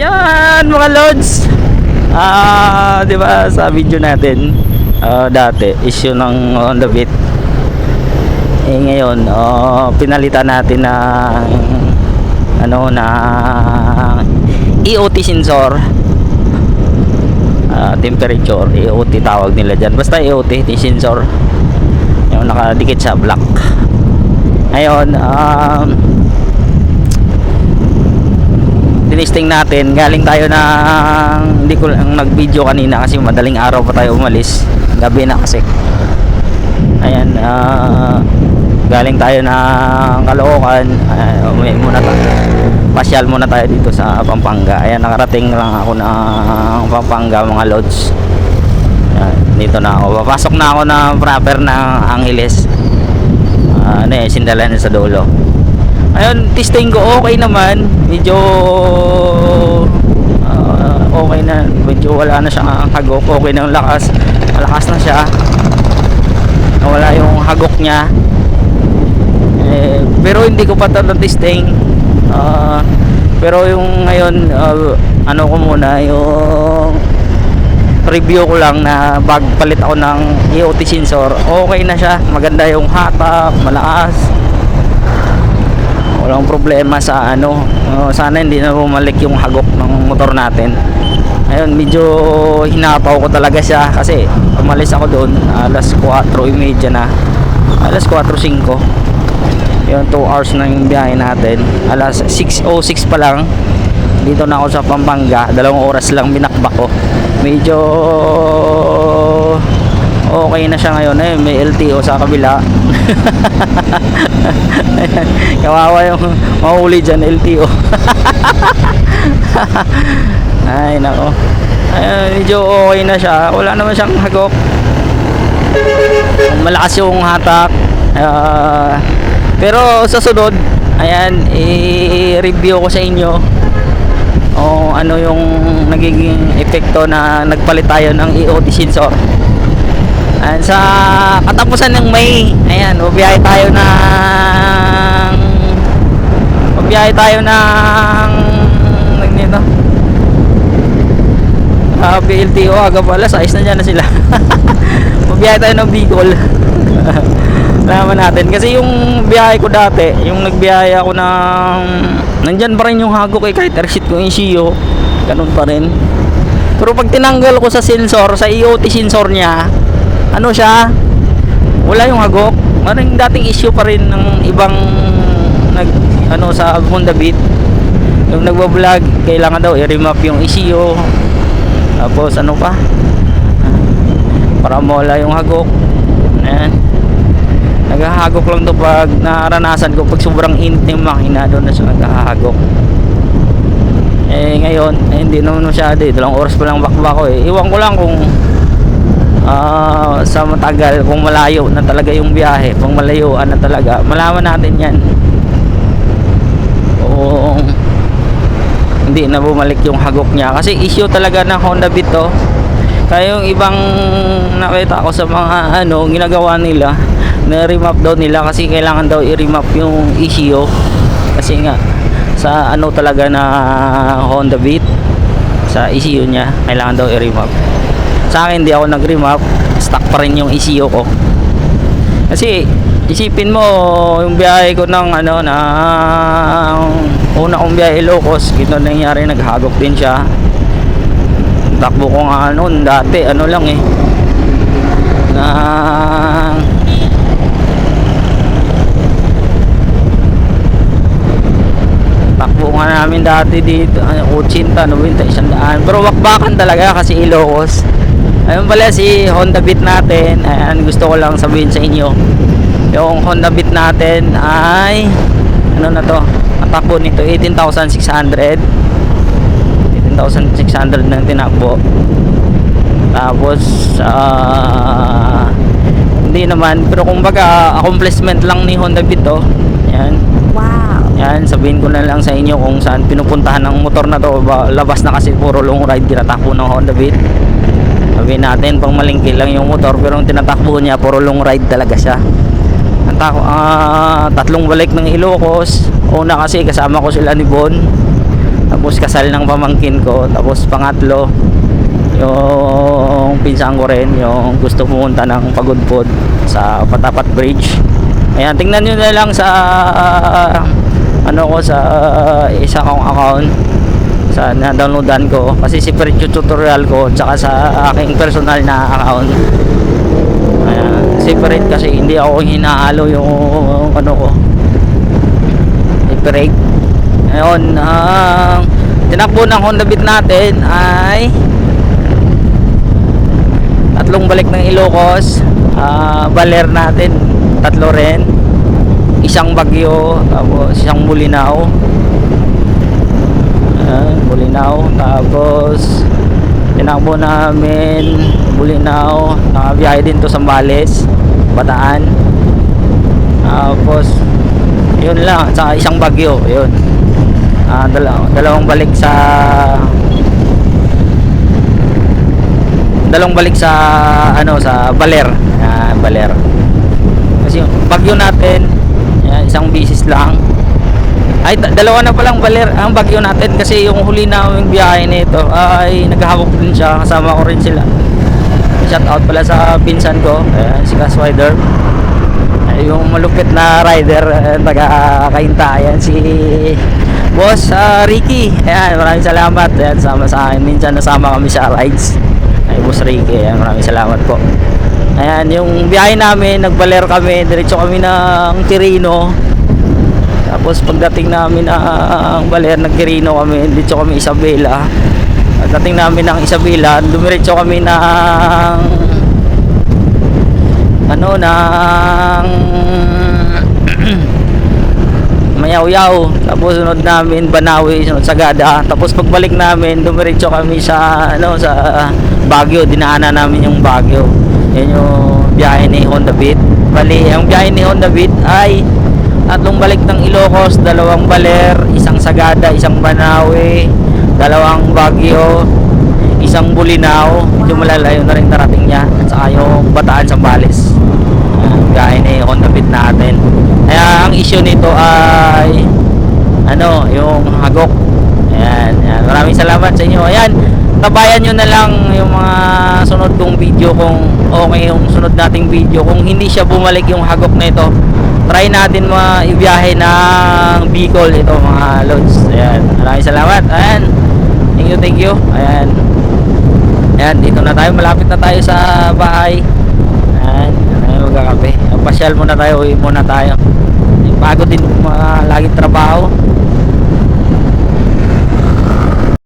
Yan mga lods. Ah, 'di ba sa video natin ah, dati issue ng Honda Beat. Eh ngayon, ah, pinalitan natin ng ano na EOT sensor. Ah, temperature, EOT tawag nila diyan. Basta EOT, sensor. Yung nakadikit sa block. Ngayon, um, tinisting natin. Galing tayo ng hindi ko lang nag video kanina kasi madaling araw pa tayo umalis. Gabi na kasi. Ayan ah, galing tayo ng Caloocan. Uh, umuwi muna tayo pasyal muna tayo dito sa Pampanga. Ayan nakarating lang ako ng Pampanga mga lods. Ayan, dito na ako. Papasok na ako ng proper ng Angeles. Uh, ano eh sindalan sa dulo Ayun, testing ko okay naman. Medyo ah, okay na. Medyo wala na siyang hagok. Okay na yung lakas. Malakas na siya. Wala yung hagok niya. Eh, pero hindi ko pa ito testing. Ah, pero yung ngayon, ah, ano ko muna, yung review ko lang na bag palit ako ng EOT sensor. Okay na siya. Maganda yung hatak, malakas walang problema sa ano. Uh, sana hindi na bumalik yung hagok ng motor natin. Ayun medyo hinapaw ko talaga siya kasi umalis ako doon alas 4.30 na. Alas 4.05 yun 2 hours na yung biyahe natin. Alas 6.06 pa lang. Dito na ako sa Pampanga. Dalawang oras lang binakbak ko. Medyo okay na siya ngayon. Eh may LTO sa kabila. Kawawa yung mahuli dyan LTO ay nako. Ay, medyo okay na siya. Wala naman siyang hagok. Malakas yung hatak. Ah, pero sa sunod ayan i-review ko sa inyo o ano yung nagiging epekto na nagpalit tayo ng EOT sensor Ayan, sa katapusan ng May, ayan, ubiyahe tayo ng ubiyahe tayo ng nito. Ah, BLTO aga pala, size na dyan na sila. ubiyahe tayo ng Bicol. Alaman natin kasi yung biyahe ko dati, yung nagbiyahe ako ng nandyan pa rin yung hago kay kahit receipt ko yung CEO, ganun pa rin. Pero pag tinanggal ko sa sensor, sa EOT sensor niya, ano siya? Wala yung hagok. Maring dating issue pa rin ng ibang nag ano sa Honda Beat. Yung nagbablog kailangan daw i-remap yung ECU tapos ano pa? Para mawala yung hagok. Ayan. Naghahagok lang to pag naranasan ko. Pag sobrang init ng makina doon na siya naghahagok. Eh ngayon eh, hindi naman masyado eh. Dalawang oras pa lang bakbak ko eh. Iwan ko lang kung ah, sa matagal kung malayo na talaga yung biyahe kung malayuan na talaga malaman natin yan. Kung hindi na bumalik yung hagok niya. Kasi issue talaga ng Honda Beat to kaya yung ibang nakita ko sa mga ano ginagawa nila na remap daw nila kasi kailangan daw i-remap yung issue. Kasi nga sa ano talaga na Honda Beat sa ECU niya kailangan daw i-remap sa akin hindi ako nag-remap stuck pa rin yung ECU ko. Kasi isipin mo yung biyahe ko ng ano na una kong biyahe Ilocos gito nangyari naghagok din siya. Takbo ko nga noon dati ano lang eh. Na takbo nga namin dati dito ano, 80, 90, 100 pero wakbakan talaga kasi Ilocos ayun pala si Honda Beat natin. Ayan gusto ko lang sabihin sa inyo. Yung Honda Beat natin ay ano na to? Ang takbo nito 18,600 18,600 nang tinakbo. Tapos ah, hindi naman. Pero kumbaga accomplishment lang ni Honda Beat to ayan. Wow. yan, sabihin ko na lang sa inyo kung saan pinupuntahan ng motor na to. Ba, labas na kasi puro long ride tinatakbo ng Honda Beat. Sabihin natin, pang malingki lang yung motor pero yung tinatakbo niya, puro long ride talaga siya. Ang tako, ah, tatlong balik ng Ilocos. Una kasi kasama ko sila ni Bon. Tapos kasal ng pamangkin ko. Tapos pangatlo, yung pinsan ko rin, yung gusto pumunta ng Pagudpod sa Patapat Bridge. Ayan, tingnan nyo na lang sa ano ko sa isa kong account sa na-downloadan ko. Kasi separate yung tutorial ko tsaka sa aking personal na account. Ayan, separate kasi hindi ako hinaalo yung ano ko. Separate ngayon ang tinakbo ng Honda Beat natin ay tatlong balik ng Ilocos. Ah, baler natin tatlo rin. Isang bagyo tapos isang mulinaw. Ayan, Bulinaw tapos tinakbo namin Bulinaw nakabiyahe din to sa Sambales Bataan. Tapos yun lang sa isang bagyo yun. Ah, dalaw dalawang balik sa dalawang balik sa ano sa Baler. Ah, Baler. Kasi yung bagyo natin yan, isang bisis lang ay da- dalawa na palang baler ang bagyo natin kasi yung huli naming biyahe nito ay naghahawak din siya kasama ko rin sila. Shout out pala sa pinsan ko ayan, si Cass Rider ay, yung malupit na rider eh, taga kainta ayan si boss ah, Ricky. Ayan maraming salamat. Ayan sama sa akin. Minsan nasama kami sa rides. Ay boss Ricky ayan maraming salamat po. Ayan yung biyahe namin nagbaler kami diretso kami ng Tirino tapos pagdating namin ng Baler, nagkirino kami, dito kami Isabela. Pagdating namin ng Isabela, dumiretso kami ng ano ng Mayaw-yaw. Tapos sunod namin Banawi, sunod Sagada. Tapos pagbalik namin, dumiretso kami sa ano sa Baguio, dinaanan namin yung Baguio. Yan yung biyahe ni Honda Beat. Bali, ang biyahe ni Honda Beat ay tatlong balik ng Ilocos, dalawang Baler, isang Sagada, isang Banawe, dalawang Baguio, isang Bulinaw, medyo malalayo na rin narating niya, at saka yung Bataan Sambales. Gaya ni Honda Beat natin. Kaya ang issue nito ay ano, yung hagok. Ayan, ayan. Maraming salamat sa inyo. Ayan, tabayan nyo na lang yung mga sunod kong video kung okay yung sunod nating video. Kung hindi siya bumalik yung hagok na ito, try natin mga ibiyahe ng Bicol ito mga loads. Ayan, maraming salamat. Ayan, thank you, thank you. Ayan, ayan, dito na tayo. Malapit na tayo sa bahay. Ayan, ayan magkakape. Pasyal muna tayo, uwi muna tayo. Pagod din mga laging trabaho.